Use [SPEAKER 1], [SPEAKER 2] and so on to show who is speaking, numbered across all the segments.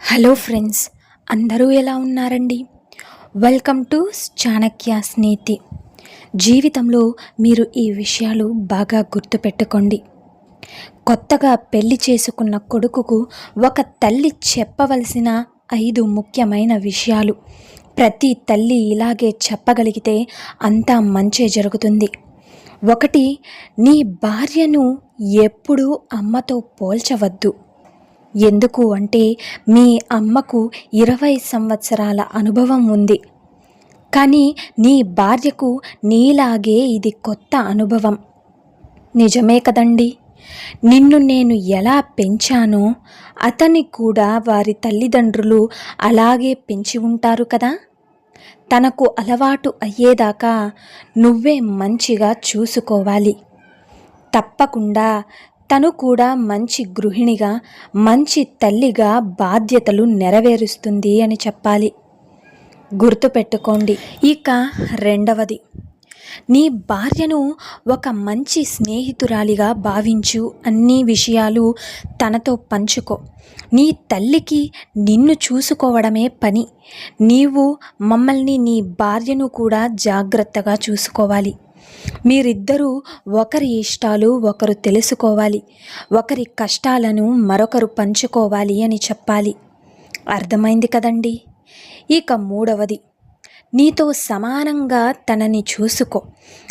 [SPEAKER 1] Hello friends అందరూ ఎలా ఉన్నారండి? వెల్కమ్ టు చాణక్య స్నేతి. జీవితంలో మీరు ఈ విషయాలు బాగా గుర్తుపెట్టుకోండి. కొత్తగా పెళ్ళి చేసుకున్న కొడుకుకు ఒక తల్లి చెప్పవలసిన ఐదు ముఖ్యమైన విషయాలు. ప్రతి తల్లి ఇలాగే చెప్పగలిగితే అంతా మంచే జరుగుతుంది. ఒకటి నీ భార్యను ఎప్పుడూ అమ్మతో పోల్చవద్దు. ఎందుకు అంటే మీ అమ్మకు ఇరవై సంవత్సరాల అనుభవం ఉంది. కానీ నీ భార్యకు నీలాగే ఇది కొత్త అనుభవం. నిజమే కదండి. నిన్ను నేను ఎలా పెంచానో అతన్ని కూడా వారి తల్లిదండ్రులు అలాగే పెంచి ఉంటారు కదా. తనకు అలవాటు అయ్యేదాకా నువ్వే మంచిగా చూసుకోవాలి. తప్పకుండా తను కూడా మంచి గృహిణిగా మంచి తల్లిగా బాధ్యతలు నెరవేరుస్తుంది అని చెప్పాలి. గుర్తుపెట్టుకోండి. ఇక రెండవది. నీ భార్యను ఒక మంచి స్నేహితురాలిగా భావించు అన్ని విషయాలు తనతో పంచుకో. నీ తల్లికి నిన్ను చూసుకోవడమే పని. నీవు మమ్మల్ని నీ భార్యను కూడా జాగ్రత్తగా చూసుకోవాలి. మీరిద్దరూ ఒకరి ఇష్టాలు ఒకరు తెలుసుకోవాలి. ఒకరి కష్టాలను మరొకరు పంచుకోవాలి అని చెప్పాలి. అర్థమైంది కదండి? ఇక మూడవది నీతో సమానంగా తనని చూసుకో.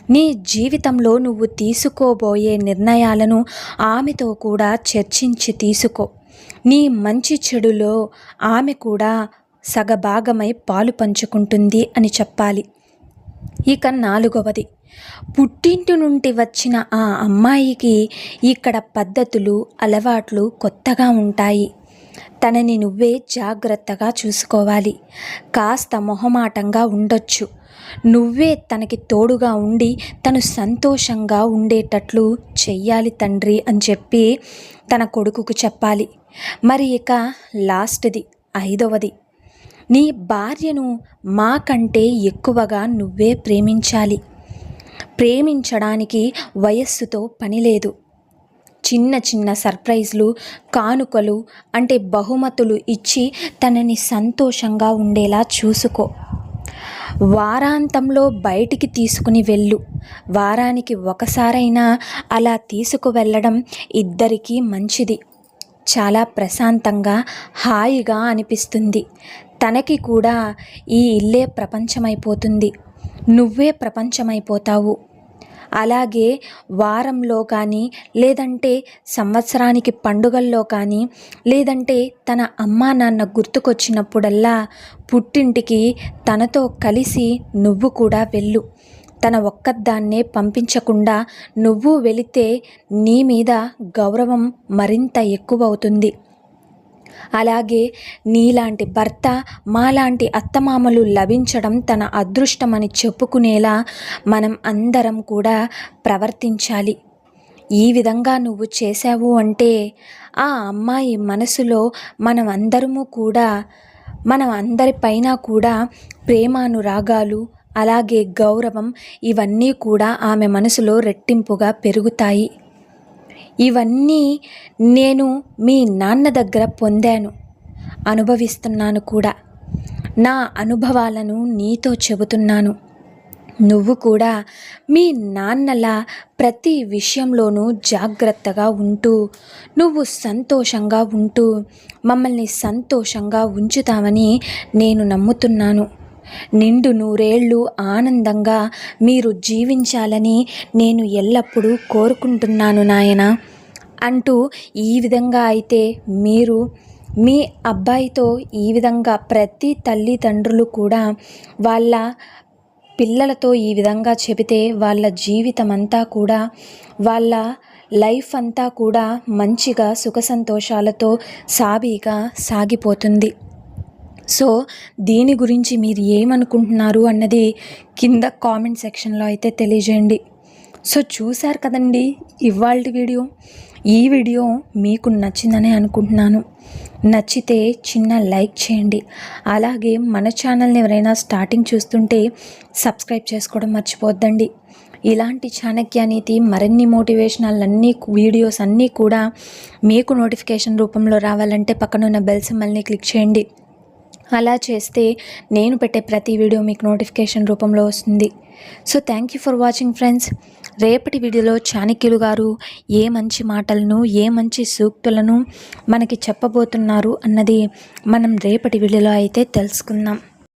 [SPEAKER 1] నీ జీవితంలో నువ్వు తీసుకోబోయే నిర్ణయాలను ఆమెతో కూడా చర్చించి తీసుకో. నీ మంచి చెడులో ఆమె కూడా సగభాగమై పాలు పంచుకుంటుంది అని చెప్పాలి. ఇక నాలుగవది పుట్టింటి నుండి వచ్చిన ఆ అమ్మాయికి ఇక్కడ పద్ధతులు అలవాట్లు కొత్తగా ఉంటాయి. తనని నువ్వే జాగ్రత్తగా చూసుకోవాలి. కాస్త మొహమాటంగా ఉండొచ్చు. నువ్వే తనకి తోడుగా ఉండి తను సంతోషంగా ఉండేటట్లు చెయ్యాలి తండ్రి అని చెప్పి తన కొడుకుకు చెప్పాలి. మరి ఇక లాస్ట్ది ఐదవది. నీ భార్యను మాకంటే ఎక్కువగా నువ్వే ప్రేమించాలి. ప్రేమించడానికి వయస్సుతో పని లేదు. చిన్న చిన్న సర్ప్రైజ్లు కానుకలు అంటే బహుమతులు ఇచ్చి తనని సంతోషంగా ఉండేలా చూసుకో. వారాంతంలో బయటికి తీసుకుని వెళ్ళు. వారానికి ఒకసారైనా అలా తీసుకువెళ్ళడం ఇద్దరికీ మంచిది. చాలా ప్రశాంతంగా హాయిగా అనిపిస్తుంది. తనకి కూడా ఈ ఇల్లే ప్రపంచమైపోతుంది. నువ్వే ప్రపంచమైపోతావు. అలాగే వారంలో కానీ లేదంటే సంవత్సరానికి పండుగల్లో కానీ లేదంటే తన అమ్మా నాన్న గుర్తుకొచ్చినప్పుడల్లా పుట్టింటికి తనతో కలిసి నువ్వు కూడా వెళ్ళు. తన ఒక్కదాన్నే పంపించకుండా నువ్వు వెళితే నీ మీద గౌరవం మరింత ఎక్కువవుతుంది. అలాగే నీలాంటి భర్త మాలాంటి అత్తమామలు లభించడం తన అదృష్టమని చెప్పుకునేలా మనం అందరం కూడా ప్రవర్తించాలి. ఈ విధంగా నువ్వు చేశావు అంటే ఆ అమ్మాయి మనసులో మనం అందరము కూడా మనం అందరిపైన కూడా ప్రేమానురాగాలు అలాగే గౌరవం ఇవన్నీ కూడా ఆమె మనసులో రెట్టింపుగా పెరుగుతాయి. ఇవన్నీ నేను మీ నాన్న దగ్గర పొందాను. అనుభవిస్తున్నాను కూడా. నా అనుభవాలను నీతో చెబుతున్నాను. నువ్వు కూడా మీ నాన్నల ప్రతి విషయంలోనూ జాగ్రత్తగా ఉంటూ నువ్వు సంతోషంగా ఉంటూ మమ్మల్ని సంతోషంగా ఉంచుతామని నేను నమ్ముతున్నాను. నిండు నూరేళ్ళు ఆనందంగా మీరు జీవించాలని నేను ఎల్లప్పుడూ కోరుకుంటున్నాను నాయన. అంటూ ఈ విధంగా అయితే మీరు మీ అబ్బాయితో ఈ విధంగా ప్రతి తల్లిదండ్రులు కూడా వాళ్ళ పిల్లలతో ఈ విధంగా చెబితే వాళ్ళ జీవితం అంతా కూడా వాళ్ళ లైఫ్ అంతా కూడా మంచిగా సుఖ సంతోషాలతో సాబీగా సాగిపోతుంది. సో దీని గురించి మీరు ఏమనుకుంటున్నారు అన్నది కింద కామెంట్ సెక్షన్లో అయితే తెలియజేయండి. సో చూశారు కదండి ఇవాళ వీడియో. ఈ వీడియో మీకు నచ్చిందని అనుకుంటున్నాను. నచ్చితే చిన్న లైక్ చేయండి. అలాగే మన ఛానల్ని ఎవరైనా స్టార్టింగ్ చూస్తుంటే సబ్స్క్రైబ్ చేసుకోవడం మర్చిపోద్దండి. ఇలాంటి చాణక్యనీతి మరిన్ని మోటివేషనల్ అన్ని వీడియోస్ అన్నీ కూడా మీకు నోటిఫికేషన్ రూపంలో రావాలంటే పక్కనున్న బెల్ సిమ్మల్ని క్లిక్ చేయండి. అలా చేస్తే నేను పెట్టే ప్రతి వీడియో మీకు నోటిఫికేషన్ రూపంలో వస్తుంది. So thank you for watching friends. రేపటి వీడియోలో చాణక్యులు గారు ఏ మంచి మాటలను ఏ మంచి సూక్తులను మనకి చెప్పబోతున్నారు అన్నది మనం రేపటి వీడియోలో అయితే తెలుసుకుందాం.